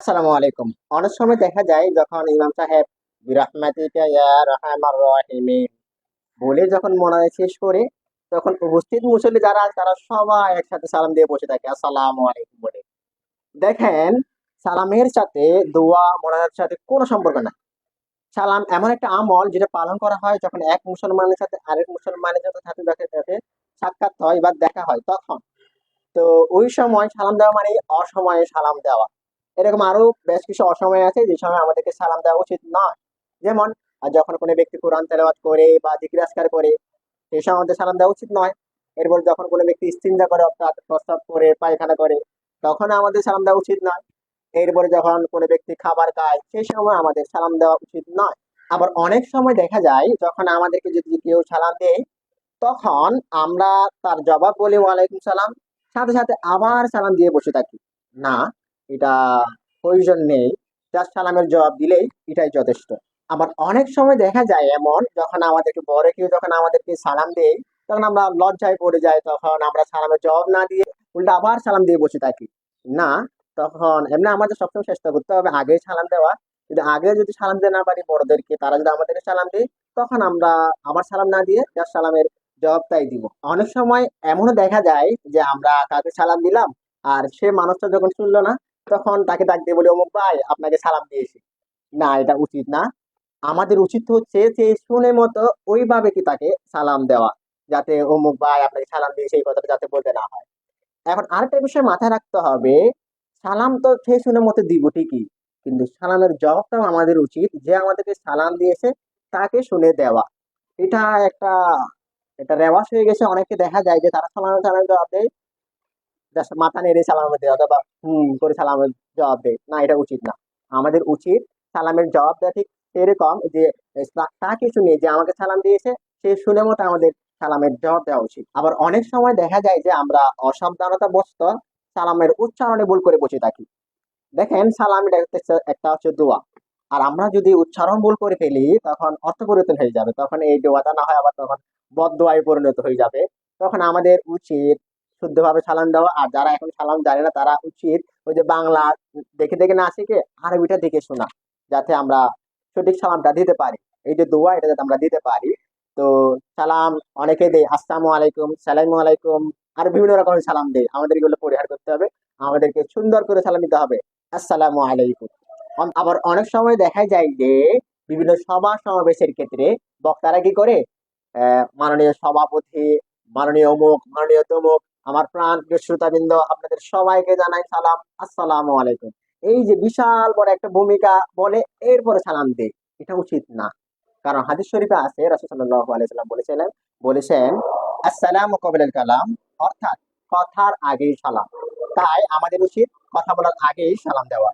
আসসালামু আলাইকুম। অনেক সময় দেখা যায় যখন ইমাম সাহেব ইয়া বলে যখন মোনাজাত শেষ করে, তখন উপস্থিত মুসল্লি যারা তারা সবাই একসাথে সালাম দিয়ে বসে থাকে, আসসালামু আলাইকুম বলে। দেখেন, সালামের সাথে দোয়া মোনাজাতের সাথে কোনো সম্পর্ক নাই সালাম এমন একটা আমল যেটা পালন করা হয় যখন এক মুসলমানের সাথে আরেক মুসলমানের সাথে সাথে সাক্ষাৎ হয় বা দেখা হয় তখন। তো ওই সময় সালাম দেওয়া মানে অসময়ে সালাম দেওয়া। এরকম আরও বেশ কিছু অসময় আছে, যে সময় আমাদেরকে সালাম দেওয়া উচিত নয়। যেমন যখন কোনো ব্যক্তি কোরআন তেলাওয়াত করে বা জিজ্ঞাসকার করে সেই সময় আমাদের সালাম দেওয়া উচিত নয়। এরপর যখন কোনো ব্যক্তি ইস্তিনজা করে, অর্থাৎ প্রস্তাব করে, পায়খানা করে, তখন আমাদের সালাম দেওয়া উচিত নয়। এরপরে যখন কোনো ব্যক্তি খাবার খায়, সেই সময় আমাদের সালাম দেওয়া উচিত নয়। আবার অনেক সময় দেখা যায়, যখন আমাদেরকে যদি কেউ সালাম দেয়, তখন আমরা তার জবাব বলি, ওয়ালাইকুম সালাম। সাথে সাথে আবার সালাম দিয়ে বসে থাকি। না এটা প্রয়োজন নেই। জাস্ট সালামের জবাব দিলেই এটাই যথেষ্ট। আবার অনেক সময় দেখা যায় এমন, যখন আমাদেরকে বড় কেউ যখন আমাদেরকে সালাম দেয়, তখন আমরা লজ্জায় পড়ে যাই, তখন আমরা সালামের জবাব না দিয়ে উল্টা আবার সালাম দিয়ে বসে থাকি। না, তখন এমনি আমাদের সবসময় চেষ্টা করতে হবে আগে সালাম দেওয়া। যদি আগে যদি সালাম দিতে না পারি বড়দেরকে, তারা যদি আমাদেরকে সালাম দেয়, তখন আমরা আবার সালাম না দিয়ে জাস্ট সালামের জবাবটাই দিব। অনেক সময় এমনও দেখা যায় যে আমরা তাকে সালাম দিলাম আর সে মানুষটা যখন শুনলো না তখন তাকে ডাক দিয়ে বলি, অমুক ভাই, আপনাকে সালাম দিয়েছি। না, এটা উচিত না। আমাদের উচিত হচ্ছে যে শুনে মতো ওইভাবে কি তাকে সালাম দেওয়া, যাতে অমুক ভাই আপনাকে সালাম দিয়েছে, এই কথাটা যাতে বলতে না হয়। এখন আরেকটা বিষয় মাথায় রাখতে হবে, সালাম তো সে শুনে মতো দিব ঠিকই, কিন্তু সালামের জবাবটাও আমাদের উচিত যে আমাদেরকে সালাম দিয়েছে, তাকে শুনে দেওয়া। এটা একটা, এটা রেওয়াজ হয়ে গেছে অনেকে দেখা যায় যে তারা সালামের সালামের জবাব দেয়। জাস্ট মাথা নেড়ে সালামের দেওয়া অথবা, হুম, করে সালামের জবাব দেয়। না, এটা উচিত না। আমাদের উচিত সালামের জবাব দেওয়া ঠিক এরকম যে তাকে শুনে যে আমাকে সালাম দিয়েছে, সে শুনে মতো আমাদের সালামের জবাব দেওয়া উচিত। আবার অনেক সময় দেখা যায় যে আমরা অসাবধানতা বশত সালামের উচ্চারণে ভুল করে বসে থাকি। দেখেন, সালাম একটা হচ্ছে দোয়া। আর আমরা যদি উচ্চারণ ভুল করে ফেলি, তখন অর্থ পরিবর্তন হয়ে যাবে। তখন এই দোয়াটা না হয় আবার তখন বদদোয়ায় পরিণত হয়ে যাবে। তখন আমাদের উচিত শুদ্ধভাবে সালাম দেওয়া। আর যারা এখন সালাম জানে না, তারা উচিত ওই যে বাংলা দেখে দেখে না শিখে আরবিটা দেখে শোনা, যাতে আমরা সঠিক সালামটা দিতে পারি। এই যে দোয়া, এটা যাতে আমরা দিতে পারি। তো সালাম অনেকে দেয়, আসসালামু আলাইকুম, সালামু আলাইকুম। আর বিভিন্ন রকমের সালাম দেয়। আমাদের এগুলো পরিহার করতে হবে। আমাদেরকে সুন্দর করে সালাম দিতে হবে। আসসালামু আলাইকুম। আবার অনেক সময় দেখা যায় যে বিভিন্ন সভা সমাবেশের ক্ষেত্রে বক্তারা কি করে? মাননীয় সভাপতি, মাননীয় অমুক, মাননীয় তমুক আমার প্রাণ প্রিয় শ্রোতাবৃন্দ, আপনাদের সবাইকে জানাই সালাম। আসসালামু আলাইকুম। এই যে বিশাল বড় একটা ভূমিকা বলে এরপরে সালাম দে এটা উচিত না। কারণ হাদিস শরীফে আছে, রাসূল আলাইসাল্লাম বলেছিলেন, বলেছেন, আসসালাম কবিল কালাম অর্থাৎ কথার আগেই সালাম। তাই আমাদের উচিত কথা বলার আগেই সালাম দেওয়া।